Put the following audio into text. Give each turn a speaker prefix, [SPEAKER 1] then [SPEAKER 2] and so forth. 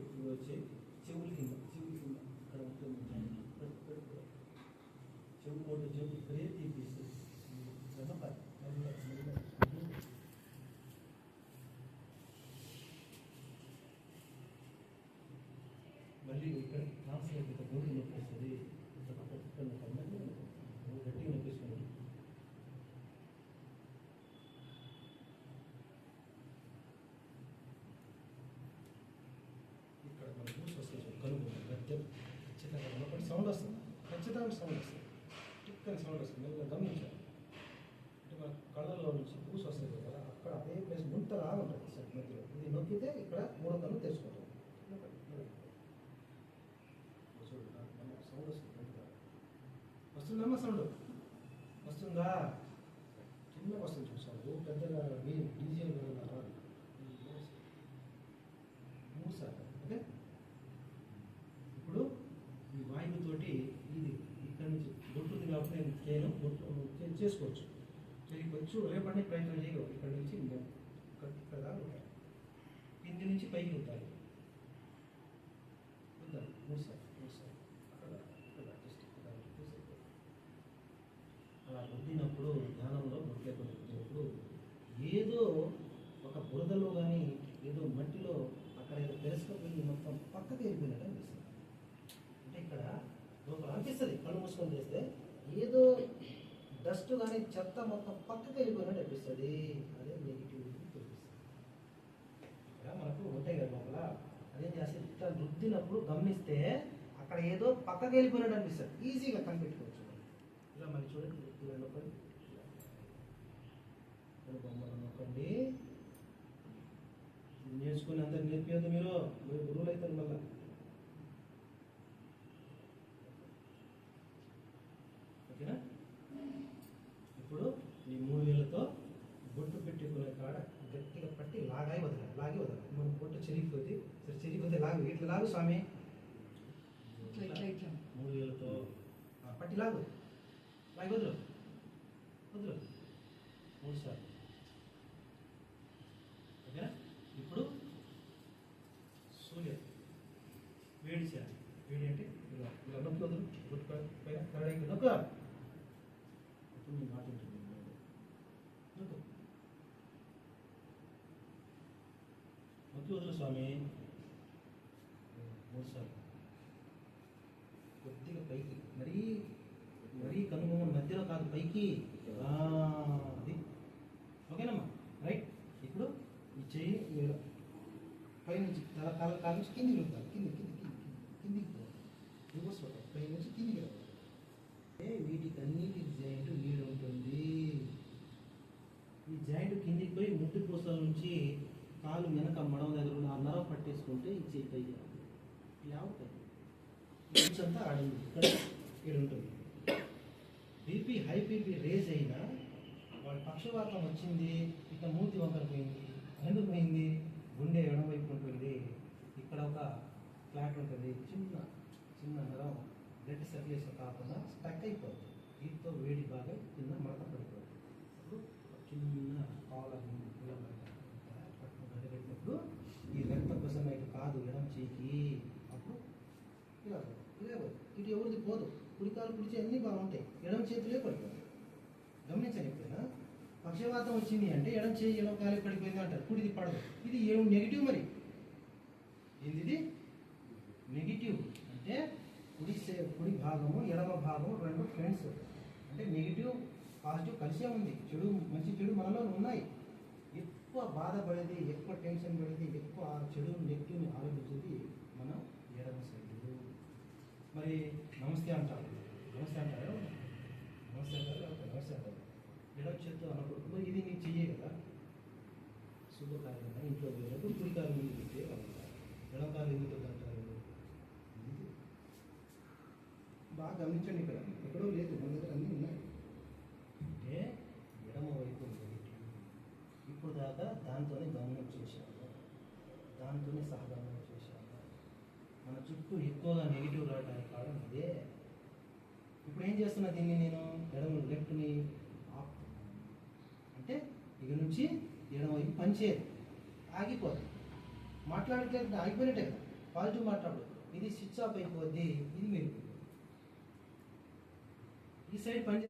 [SPEAKER 1] ఇప్పుడు వచ్చి చెవుల కింద చెవుల కింద ఇక్కడ ఉంటుంది పెట్టు, పెట్టు, పెట్టు. చెవు ఒకటి చెవు ఇక్కడే తీపేసి వెనకాల, మెల్లగా, మెల్లగా. మళ్ళీ ఇక్కడ ట్రాన్స్లేట్ ఇక్కడ గొంతు నొప్పేస్తుంది ఇక్కడ పక్క ఇక్కడ నొప్పి, మళ్ళీ నొప్పి. గట్టిగా నొప్పేసుకోండి ఇక్కడ మన జ్యూస్ వస్తుంది కనుగొన గత్యం ఖచ్చితంగా మనపడి సౌండ్ వస్తుంది. ఖచ్చితంగా సౌండ్ వస్తుంది. టిక్కని సౌండ్ వస్తుంది. మెల్లగా గమనించాలి. అంటే మన కళ్ళల్లో నుంచి పూస వస్తుంది కదా అక్కడ అదే ప్లేస్ గుంతలా ఉంటుంది సార్ మధ్యలో. ఇది నొక్కితే ఇక్కడ మూడో కన్ను తెచ్చుకుంటాం సౌండ్ వస్తుంది వస్తుందమ్మా సౌండ్? వస్తుందా? చిన్న వస్తుంది చూసాడు పెద్దగా డీజే రాదు మూడు ఓకే ఇప్పుడు ఈ వాయువుతోటి ఇది ఇక్కడ నుంచి గుంటుంది కాబట్టి నేను చేయను చేసుకోవచ్చు. చేయవచ్చు రేపటి ప్రయత్నం చేయవు ఇక్కడ నుంచి ఇంకా ఇక్కడ దాకా కింది నుంచి పైకి ఉంటారు. వద్దాం మూడు సార్లు మూడు సార్లు. అక్కడ ఇక్కడ జస్ట్ ఇక్కడ అలా రుద్దినప్పుడు ధ్యానంలో బుర్రలో రుద్దినప్పుడు ఏదో ఒక బురదలో కానీ ఏదో మట్టిలో అక్కడ ఏదో తెలుసుకుపోయి మొత్తం పక్కకి వెళ్ళిపోయినట్టు అనిపిస్తుంది. అంటే ఇక్కడ లోపల అనిపిస్తుంది. కళ్ళు మూసుకొని చేస్తే ఏదో డస్ట్ కానీ చెత్త మొత్తం పక్కకి వెళ్ళిపోయినట్టు అనిపిస్తుంది అదే నెగిటివ్ చూపిస్తుంది మనకు ఉంటాయి కదా లోపల. అదేం చేస్తే ఇట్లా రుద్దినప్పుడు గమనిస్తే అక్కడ ఏదో పక్కకి వెళ్ళిపోయినట్టు అనిపిస్తుంది ఈజీగా కనిపెట్టుకోవచ్చు. ఇలా మళ్ళీ చూడండి. ఇలా నొక్కండి. బొమ్మలు నొక్కండి. నేర్చుకుని అందరు నేర్పియద్దు మీరు. మీరు గురువులు అవుతారు మళ్ళీ ఓకేనా ఇప్పుడు ఈ మూడు వేలతో బొట్టు పెట్టుకునే కాడ గట్టిగా పట్టి లాగాయి వదలాలి లాగి బొట్టు చెరిగిపోతే సరే చెరిగిపోతే లాగు ఇట్లా లాగు స్వామి. మూడు వేలతో. పట్టి లాగు. లాగి వదులు. వదులు. మూడు సార్లు. ఓకేనా? ఇప్పుడు సూర్య వేడి చేయాలి. వేడి అంటే ఇలా ఇలా నొక్కి వదులు. పై- పైన కరడైకి నొక్క ఇప్పుడు నీ మాట ఉంటుంది నొక్కు నొక్కి వదులు స్వామి మూడుసార్లు కొద్దిగా పైకి. మరీ మరీ కనుగొన్న మధ్యలో కాదు పైకి. అది. ఓకేనమ్మా? రైట్. ఇప్పుడు ఈ చెయ్యి మీరు పైనుంచి తల తల కాల నుంచి కిందికి వెళ్తారు కింది కింది కింది కిందికి పోవాలి రివర్స్ పోతారు పై నుంచి కిందికి రావాలి. వీటికి అన్నిటి జాయింట్ నీడు ఉంటుంది ఈ జాయింట్ కిందికి పోయి ముట్టు పూసల నుంచి కాలు వెనక మడవ దగ్గర ఉన్న ఆ నరం పట్టేసుకుంటే ఈ చేయి పైకి ఇలా అంతా ఆడింది. ఇక్కడ ఇక్కడ ఉంటుంది. బీపీ హై బీపీ రేజ్ అయినా వాడి పక్షవాతం వచ్చింది ఇట్లా మూతి వంకర పోయింది ఎందుకు పోయింది గుండె ఎడమవైపు ఉంటుంది ఇక్కడ ఒక ఫ్లాట్ ఉంటుంది. చిన్న చిన్న నరం బ్లడ్ సర్క్యులేషన్ కాకుండా స్టక్ అయిపోతుంది దీంతో వేడి బాగా కింద మడత పడిపోతుంది చిన్న కాలర్ ఇలా పట్టుకుని గడ్డపెట్టినప్పుడు ఈ రక్త ప్రసరణ ఇటు కాదు అప్పుడు ఇలా ఇలా ఇటు ఎవరిది పోదు? కుడికాలు కుడిచి అన్నీ బాగుంటాయి. ఎడమ చేతులే పడిపోతాయి. గమనించండి ఎప్పుడైనా. పక్షవాతం వచ్చింది అంటే ఎడం చేయి ఎడం కాలు పడిపోయింది అంటారు. కుడిది పడదు. ఇది ఏం నెగిటివ్ మరి? ఏంది ఇది నెగిటివ్ అంటే కుడి సే- కుడి భాగము ఎడమ భాగము రెండు ఫ్రెండ్స్ అంటే నెగిటివ్ పాజిటివ్ కలిసే ఉంది. చెడు మంచి చెడు మనలో ఉన్నాయి. ఎక్కువ బాధపడేది ఎక్కువ టెన్షన్ పడేది ఎక్కువ ఆ చెడు నెగిటివ్ని ఆలోచించేది మన ఏడవ సైడ్ మరి నమస్తే అంటారు. నమస్తే అంటారు? నమస్తే అంటారు? నమస్తే అంటారు. ఎడవ చేత్తో అన్నప్పుడు మరి ఇది నీకు చెయ్యే కదా. శుభకార్యం ఇంట్లో వేరే కుడి ముందు పెట్టి అంటారు ఎందుకు అంటారు? బాగా గమనించండి ఇక్కడ. ఎక్కడో లేదు మన దగ్గర అన్నీ ఉన్నాయి అంటే ఎడమ వైపు నెగిటివ్ ఇప్పుడు దాకా దాంతోనే గమనం చేశాము దాంతోనే సహజంగా చేశాము మన చుట్టూ ఎక్కువగా నెగిటివ్ రావడానికి కారణం ఇదే. ఇప్పుడు ఏం చేస్తున్నా దీన్ని నేను? ఎడమ లెఫ్ట్ని ఆఫ్ అంటే ఇక నుంచి ఎడమవైపు పనిచేయదు ఆగిపోదు మాట్లాడట్లేదు ఆగిపోయినట్టే కదా. పాజిటివ్ మాట్లాడు. ఇది స్విచ్ ఆఫ్ అయిపోద్ది. ఇది మీరు ఈ సైడ్ పని